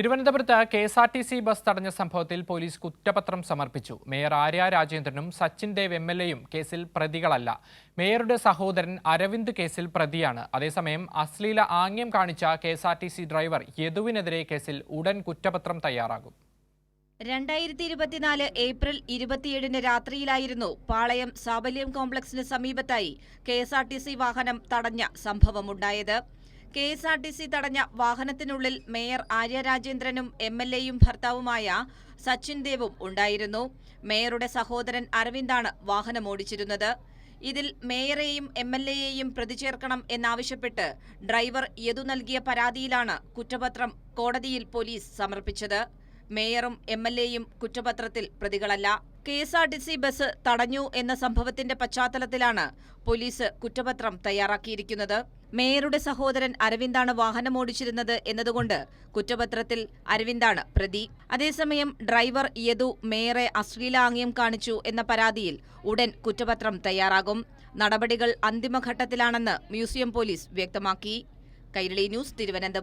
തിരുവനന്തപുരത്ത് K S R T C bus തടഞ്ഞ സംഭവത്തിൽ പോലീസ് കുറ്റപത്രം സമർപ്പിച്ചു. മേയർ ആര്യ രാജേന്ദ്രനും സച്ചിൻ ദേവ് എം എൽ എയും കേസിൽ പ്രതികളല്ല. മേയറുടെ സഹോദരൻ അരവിന്ദ് കേസിൽ പ്രതിയാണ്. അതേസമയം അശ്ലീല ആംഗ്യം കാണിച്ച K S R T C driver യദുവിനെതിരെ കേസിൽ ഉടൻ കുറ്റപത്രം തയ്യാറാകും. രണ്ടായിരത്തി ഇരുപത്തിനാല് ഏപ്രിൽ ഇരുപത്തിയേഴിന് രാത്രിയിലായിരുന്നു പാളയം സാബല്യം കോംപ്ലക്സിന് സമീപത്തായി K S R T C വാഹനം തടഞ്ഞ സംഭവമുണ്ടായത്. K S R T C തടഞ്ഞ വാഹനത്തിനുള്ളിൽ മേയർ ആര്യ രാജേന്ദ്രനും എം എൽ എയും ഭർത്താവുമായ സച്ചിൻ ദേവും ഉണ്ടായിരുന്നു. മേയറുടെ സഹോദരൻ അരവിന്ദാണ് വാഹനം ഓടിച്ചിരുന്നത്. ഇതിൽ മേയറെയും എം എൽ എയെയും പ്രതിചേർക്കണം എന്നാവശ്യപ്പെട്ട് ഡ്രൈവർ യദു നൽകിയ പരാതിയിലാണ് കുറ്റപത്രം കോടതിയിൽ പോലീസ് സമർപ്പിച്ചത്. മേയറും എം എൽ എയും കുറ്റപത്രത്തിൽ പ്രതികളല്ല. K S R T C bus തടഞ്ഞു എന്ന സംഭവത്തിന്റെ പശ്ചാത്തലത്തിലാണ് പോലീസ് കുറ്റപത്രം തയ്യാറാക്കിയിരിക്കുന്നത്. മേയറുടെ സഹോദരൻ അരവിന്ദാണ് വാഹനം ഓടിച്ചിരുന്നത് എന്നതുകൊണ്ട് കുറ്റപത്രത്തിൽ അരവിന്ദാണ് പ്രതി. അതേസമയം ഡ്രൈവർ യദു മേയറെ അശ്ലീലാംഗ്യം കാണിച്ചു എന്ന പരാതിയിൽ ഉടൻ കുറ്റപത്രം തയ്യാറാകും. നടപടികൾ അന്തിമഘട്ടത്തിലാണെന്ന് മ്യൂസിയം പോലീസ് വ്യക്തമാക്കി. കൈരളി ന്യൂസ് തിരുവനന്തപുരം.